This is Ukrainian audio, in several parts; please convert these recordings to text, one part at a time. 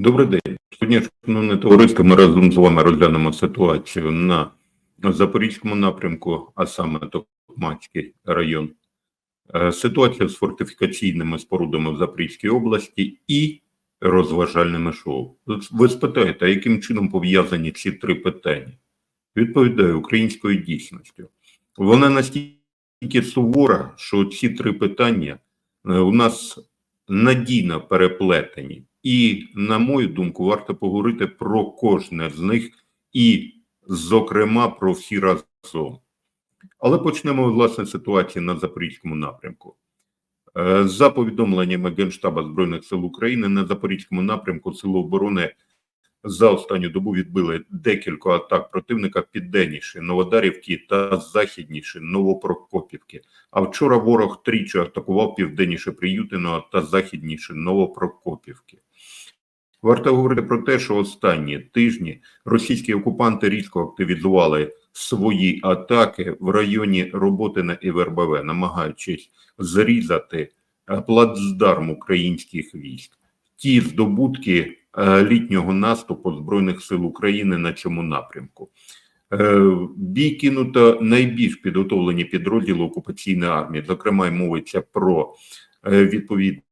Добрий день. Сьогодні, шановне товариство, ми разом з вами розглянемо ситуацію на Запорізькому напрямку, а саме Токмацький район. Е, Ситуація з фортифікаційними спорудами в Запорізькій області і розважальними шоу. Ви спитаєте, яким чином пов'язані ці три питання? Відповідаю українською дійсністю. Вона настільки сувора, що ці три питання е, у нас надійно переплетені. І, на мою думку, варто поговорити про кожне з них і, зокрема, про всі разом. Але почнемо власне ситуації на Запорізькому напрямку. Е, За повідомленнями Генштаба Збройних сил України на Запорізькому напрямку Сили оборони за останню добу відбили декілька атак противника південніше Новодарівки та західніше Новопрокопівки. А вчора ворог тричі атакував південніше Приютиного та західніше Новопрокопівки. Варто говорити про те, що останні тижні російські окупанти різко активізували свої атаки в районі Роботина і Вербове, намагаючись зрізати е, плацдарм українських військ. Ті здобутки е, літнього наступу Збройних сил України на цьому напрямку. Е, Бій кинуто найбільш підготовлені підрозділи окупаційної армії. Зокрема, мовиться про е, відповідно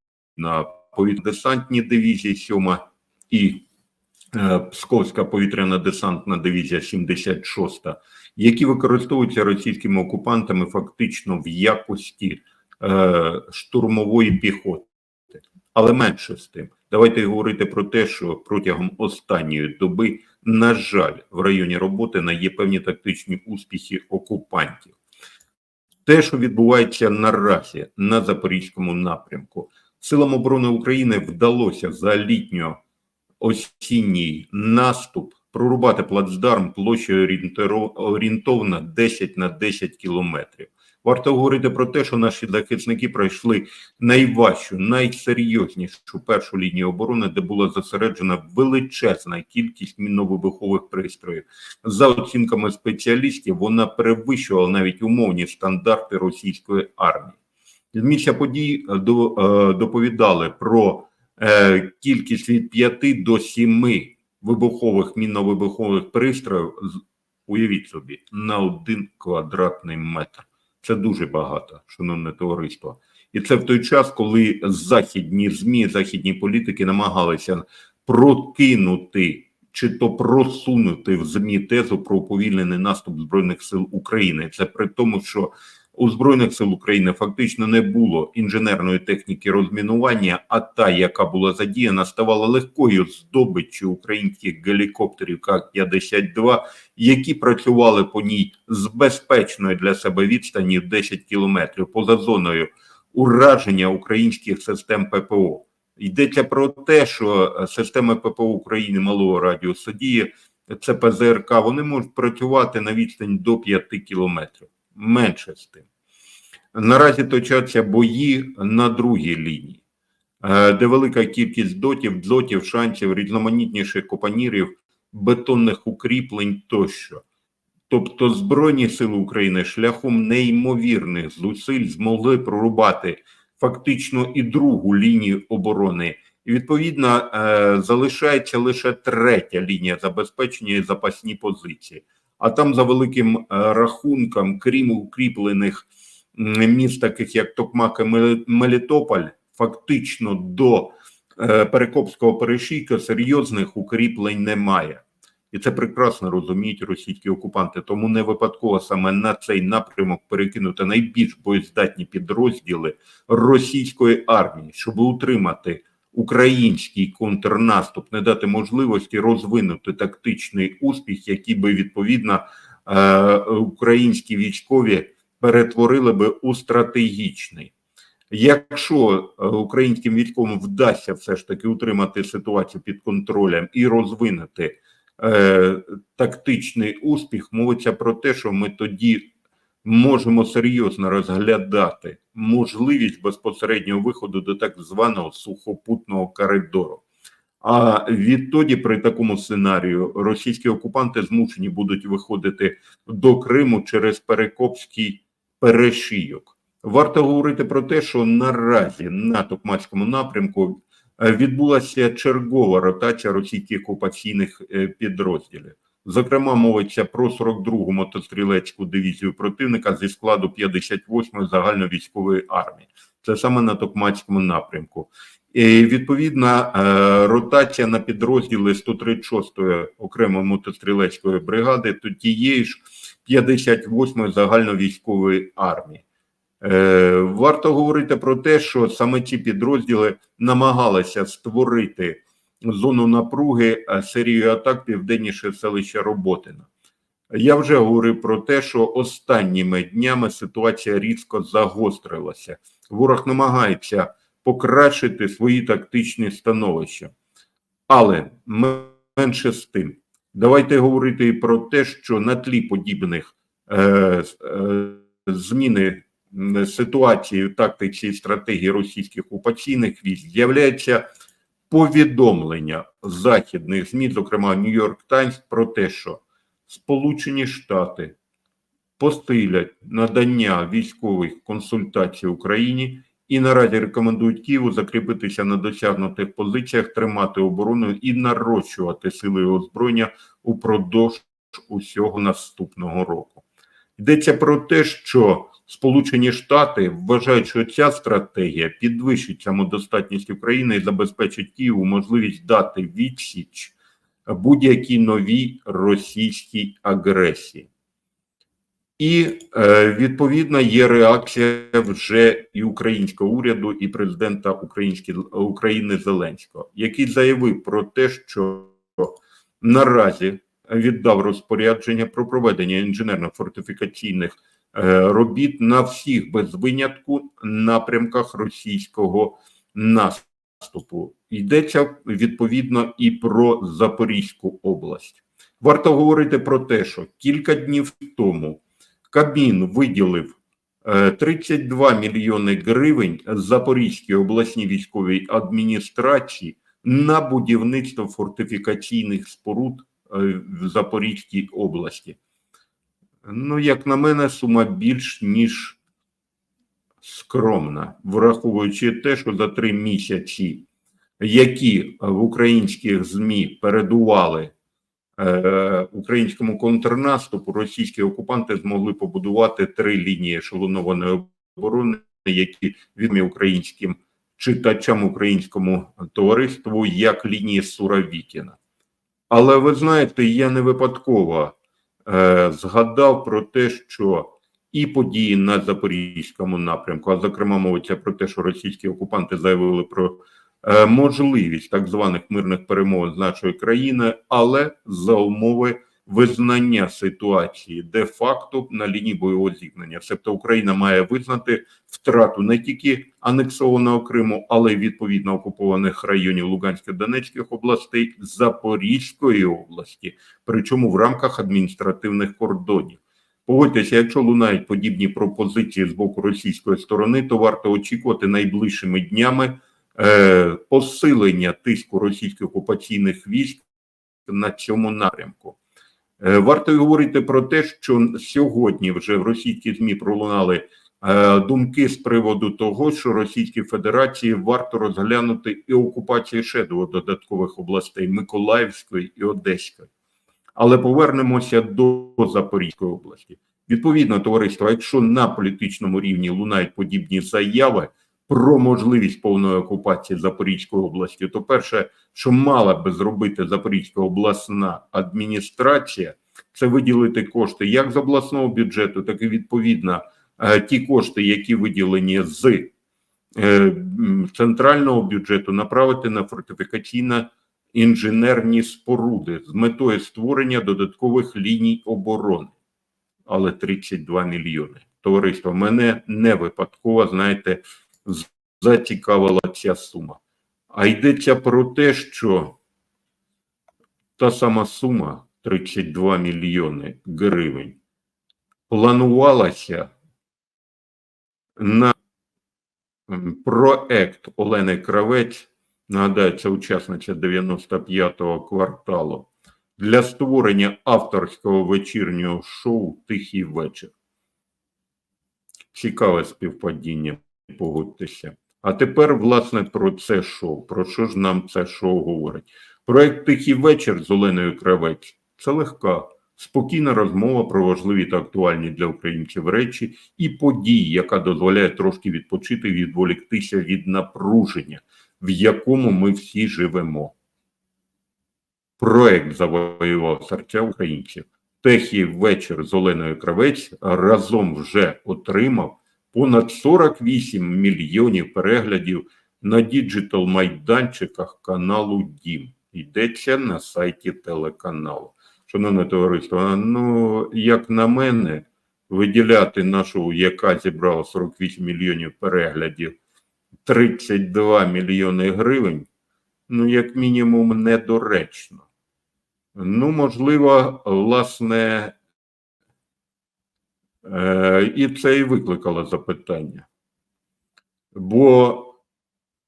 повітряно-десантні дивізії 7 і е, Псковська повітряна десантна дивізія 76, які використовуються російськими окупантами фактично в якості е, штурмової піхоти. Але менше з тим, давайте говорити про те, що протягом останньої доби, на жаль, в районі роботи на є певні тактичні успіхи окупантів. Те, що відбувається наразі на Запорізькому напрямку, силам оборони України вдалося за літньо осінній наступ прорубати плацдарм площею орієнтовно 10 на 10 кілометрів. Варто говорити про те, що наші захисники пройшли найважчу, найсерйознішу першу лінію оборони, де була зосереджена величезна кількість мінно-вибухових пристроїв. За оцінками спеціалістів, вона перевищувала навіть умовні стандарти російської армії. З місця подій е, е, доповідали про е, кількість від 5 до 7 вибухових мінно-вибухових пристроїв. Уявіть собі, на один квадратний метр. Це дуже багато, шановне товариство. І це в той час, коли західні ЗМІ, західні політики намагалися прокинути чи то просунути в ЗМІ тезу про уповільнений наступ Збройних сил України. Це при тому, що у Збройних сил України фактично не було інженерної техніки розмінування, а та, яка була задіяна, ставала легкою здобиччю українських гелікоптерів К-52, які працювали по ній з безпечної для себе відстані 10 кілометрів поза зоною ураження українських систем ППО. Йдеться про те, що е, системи ППО України малого радіусу дії, це ПЗРК, вони можуть працювати на відстань до 5 кілометрів. Менше з тим. Наразі точаться бої на другій лінії, е, де велика кількість дотів, дзотів, шансів, різноманітніших копанірів, бетонних укріплень тощо. Тобто Збройні сили України шляхом неймовірних зусиль змогли прорубати фактично і другу лінію оборони. І відповідно е, залишається лише третя лінія забезпечення і запасні позиції. А там, за великим е, рахунком, крім укріплених міст, таких як Токмак і Мелітополь, фактично до е, Перекопського перешийка серйозних укріплень немає. І це прекрасно розуміють російські окупанти. Тому не випадково саме на цей напрямок перекинуто найбільш боєздатні підрозділи російської армії, щоб утримати український контрнаступ, не дати можливості розвинути тактичний успіх, який би відповідно е, українські військові перетворили би у стратегічний. Якщо е, українським військовим вдасться все ж таки утримати ситуацію під контролем і розвинути е, тактичний успіх, мовиться про те, що ми тоді можемо серйозно розглядати можливість безпосереднього виходу до так званого сухопутного коридору. А відтоді, при такому сценарію, російські окупанти змушені будуть виходити до Криму через Перекопський перешийок. Варто говорити про те, що наразі на Токмацькому напрямку відбулася чергова ротація російських окупаційних е, підрозділів. Зокрема, мовиться про 42-гу мотострілецьку дивізію противника зі складу 58-ї загальновійськової армії. Це саме на Токмацькому напрямку. І відповідна е, ротація на підрозділи 136-ї окремої мотострілецької бригади, то тієї ж 58-ї загальновійськової армії. Е, Варто говорити про те, що саме ці підрозділи намагалися створити зону напруги е, серією атак південніше селища Роботина. Я вже говорив про те, що останніми днями ситуація різко загострилася. Ворог намагається покращити свої тактичні становища. Але менше з тим, давайте говорити і про те, що на тлі подібних е, е, зміни ситуації в тактиці і стратегії російських окупаційних військ з'являється повідомлення західних ЗМІ, зокрема Нью-Йорк Таймс, про те, що Сполучені Штати посилять надання військових консультацій Україні і наразі рекомендують Києву закріпитися на досягнутих позиціях, тримати оборону і нарощувати сили озброєння упродовж усього наступного року. Йдеться про те, що Сполучені Штати вважають, що ця стратегія підвищить самодостатність України і забезпечить Києву можливість дати відсіч будь-якій новій російській агресії. І е, відповідно є реакція вже і українського уряду, і президента України Зеленського, який заявив про те, що наразі віддав розпорядження про проведення інженерно-фортифікаційних робіт на всіх без винятку напрямках російського наступу. Йдеться відповідно і про Запорізьку область. Варто говорити про те, що кілька днів тому Кабмін виділив е, 32 мільйони гривень Запорізькій обласній військовій адміністрації на будівництво фортифікаційних споруд е, в Запорізькій області. Ну, як на мене, сума більш ніж скромна, враховуючи те, що за три місяці, які в українських ЗМІ передували е, українському контрнаступу, російські окупанти змогли побудувати три лінії ешелонованої оборони, які відомі українським читачам українському товариству як лінії Суровікіна. Але ви знаєте, я не випадково згадав про те, що і події на Запорізькому напрямку, а зокрема мовиться про те, що російські окупанти заявили про е, можливість так званих мирних перемовин з нашої країни, але за умови визнання ситуації де-факто на лінії бойового зіткнення. Тобто Україна має визнати втрату не тільки анексованого Криму, але й відповідно окупованих районів Луганської Донецьких областей Запорізької області, причому в рамках адміністративних кордонів. Погодьтеся, якщо лунають подібні пропозиції з боку російської сторони, то варто очікувати найближчими днями е, посилення тиску російських окупаційних військ на цьому напрямку. Е, варто говорити про те, що сьогодні вже в російській змі пролунали е, думки з приводу того, що Російській Федерації варто розглянути і окупацію ще двох додаткових областей Миколаївської і Одеської. Але повернемося до Запорізької області. Відповідно, товариство, якщо на політичному рівні лунають подібні заяви про можливість повної окупації Запорізької області, то перше, що мала би зробити Запорізька обласна адміністрація, це виділити кошти як з обласного бюджету, так і відповідно е, ті кошти, які виділені з е, центрального бюджету, направити на фортифікаційне інженерні споруди з метою створення додаткових ліній оборони. Але 32 мільйони. Товариство, мене не випадково, знаєте, зацікавила ця сума. А йдеться про те, що та сама сума 32 мільйони гривень планувалася на проект Олени Кравець нагадаю, це учасниця 95-го кварталу, для створення авторського вечірнього шоу Тихий вечір. Цікаве співпадіння, погодьтеся. А тепер, власне, про це шоу. Про що ж нам це шоу говорить? Проект Тихий вечір з Оленою Кравець це легка, спокійна розмова про важливі та актуальні для українців речі і події, яка дозволяє трошки відпочити, відволіктися від напруження, в якому ми всі живемо. Проект завоював серця українців. Техій вечір з Оленою Кравець разом вже отримав понад 48 мільйонів переглядів на діджитал майданчиках каналу Дім. Йдеться на сайті телеканалу. Шановне товариство, ну як на мене, виділяти нашу, яка зібрала 48 мільйонів переглядів, 32 мільйони гривень, ну, як мінімум, недоречно. Ну, можливо, власне, і це і викликало запитання. Бо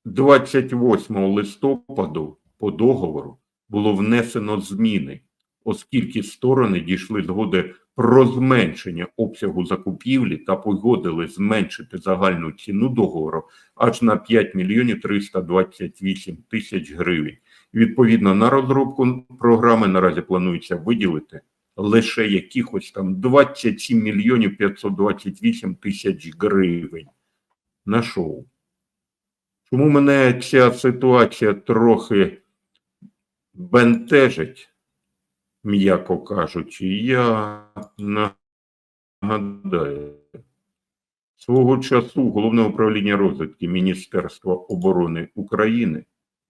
28 листопаду по договору було внесено зміни, оскільки сторони дійшли згоди про зменшення обсягу закупівлі та погодили зменшити загальну ціну договору аж на 5 мільйонів 328 тисяч гривень. Відповідно, на розробку програми наразі планується виділити лише якихось там 27 мільйонів 528 тисяч гривень на шоу. Чому мене ця ситуація трохи бентежить, м'яко кажучи, я нагадаю, свого часу Головне управління розвідки Міністерства оборони України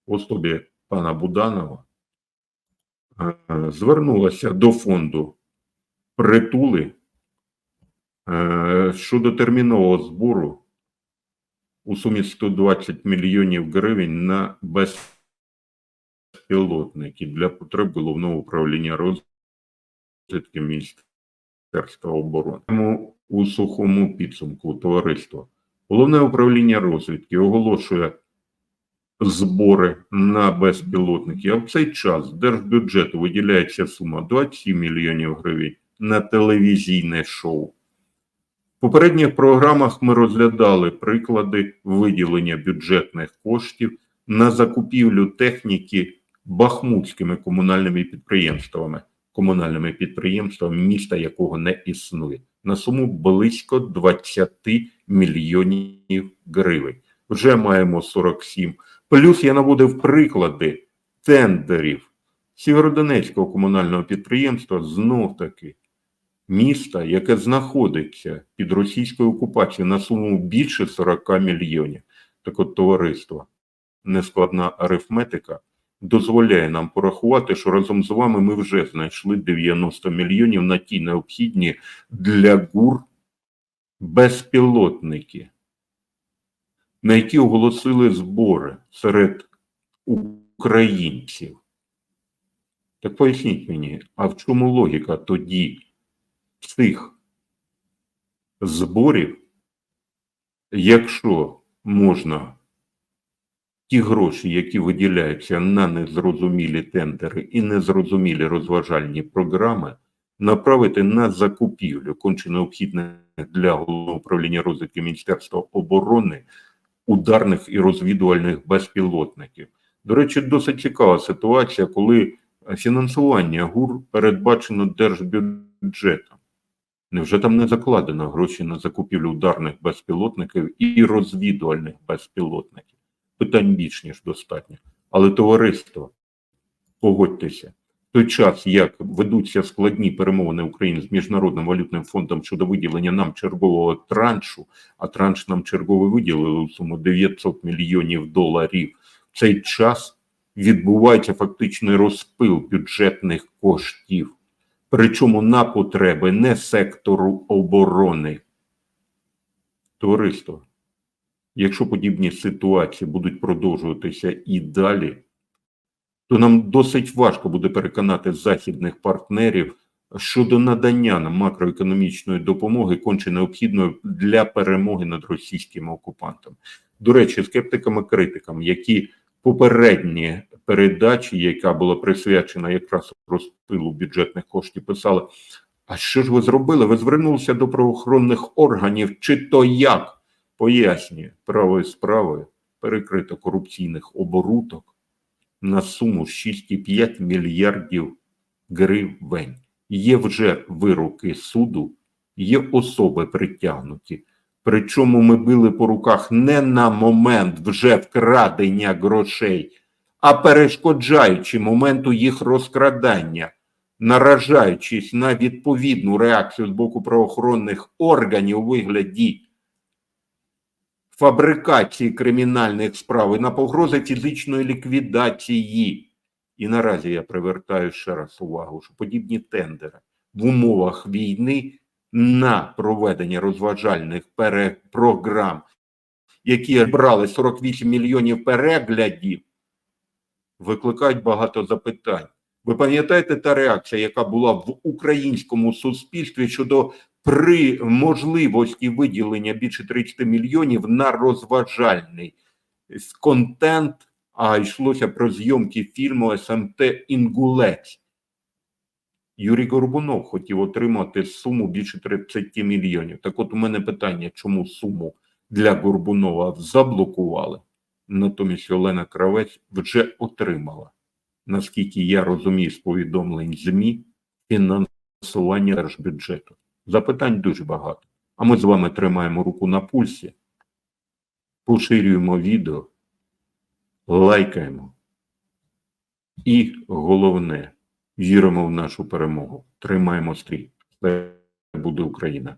в особі пана Буданова звернулася до фонду притули е, щодо термінового збору у сумі 120 мільйонів гривень на безпілотники для потреб головного управління розвідки Міністерства оборони. У сухому підсумку товариство головне управління розвідки оголошує збори на безпілотники. А в цей час держбюджету виділяється сума 27 мільйонів гривень на телевізійне шоу. В попередніх програмах ми розглядали приклади виділення бюджетних коштів на закупівлю техніки бахмутськими комунальними підприємствами, комунальними підприємствами, міста якого не існує, на суму близько 20 мільйонів гривень. Вже маємо 47. Плюс я наводив приклади тендерів Сєвєродонецького комунального підприємства знов таки міста, яке знаходиться під російською окупацією на суму більше 40 мільйонів. Так от товариство, нескладна арифметика дозволяє нам порахувати, що разом з вами ми вже знайшли 90 мільйонів на ті необхідні для ГУР безпілотники, на які оголосили збори серед українців. Так поясніть мені, а в чому логіка тоді цих зборів, якщо можна ті гроші, які виділяються на незрозумілі тендери і незрозумілі розважальні програми, направити на закупівлю конче необхідних для головного управління розвідки Міністерства оборони ударних і розвідувальних безпілотників. До речі, досить цікава ситуація, коли фінансування ГУР передбачено держбюджетом. Невже там не закладено гроші на закупівлю ударних безпілотників і розвідувальних безпілотників? Питань більш ніж достатньо. Але товариство, погодьтеся, той час, як ведуться складні перемовини України з Міжнародним валютним фондом щодо виділення нам чергового траншу, а транш нам черговий виділили у суму 900 мільйонів доларів, в цей час відбувається фактичний розпил бюджетних коштів причому на потреби не сектору оборони. Товариство, якщо подібні ситуації будуть продовжуватися і далі, то нам досить важко буде переконати західних партнерів щодо надання нам макроекономічної допомоги, конче необхідної для перемоги над російськими окупантами. До речі, скептиками-критикам, які попередні передачі, яка була присвячена якраз розпилу бюджетних коштів, писали: А що ж ви зробили? Ви звернулися до правоохоронних органів, чи то як? Пояснює правою справою. перекрито корупційних оборудок на суму 6,5 мільярдів гривень. Є вже вироки суду, є особи притягнуті. Причому ми били по руках не на момент вже вкрадення грошей, а перешкоджаючи моменту їх розкрадання, наражаючись на відповідну реакцію з боку правоохоронних органів у вигляді фабрикації кримінальних справ і на погрози фізичної ліквідації. І наразі я привертаю ще раз увагу, що подібні тендери в умовах війни на проведення розважальних програм, які брали 48 мільйонів переглядів, викликають багато запитань. Ви пам'ятаєте та реакція, яка була в українському суспільстві щодо при можливості виділення більше 30 мільйонів на розважальний контент, а йшлося про зйомки фільму СМТ Інгулець. Юрій Горбунов хотів отримати суму більше 30 мільйонів. Так от у мене питання, чому суму для Горбунова заблокували? Натомість Олена Кравець вже отримала, наскільки я розумію з повідомлень ЗМІ, фінансування держбюджету. Запитань дуже багато. А ми з вами тримаємо руку на пульсі, поширюємо відео, лайкаємо. І головне, віримо в нашу перемогу. Тримаємо стрій. Це буде Україна.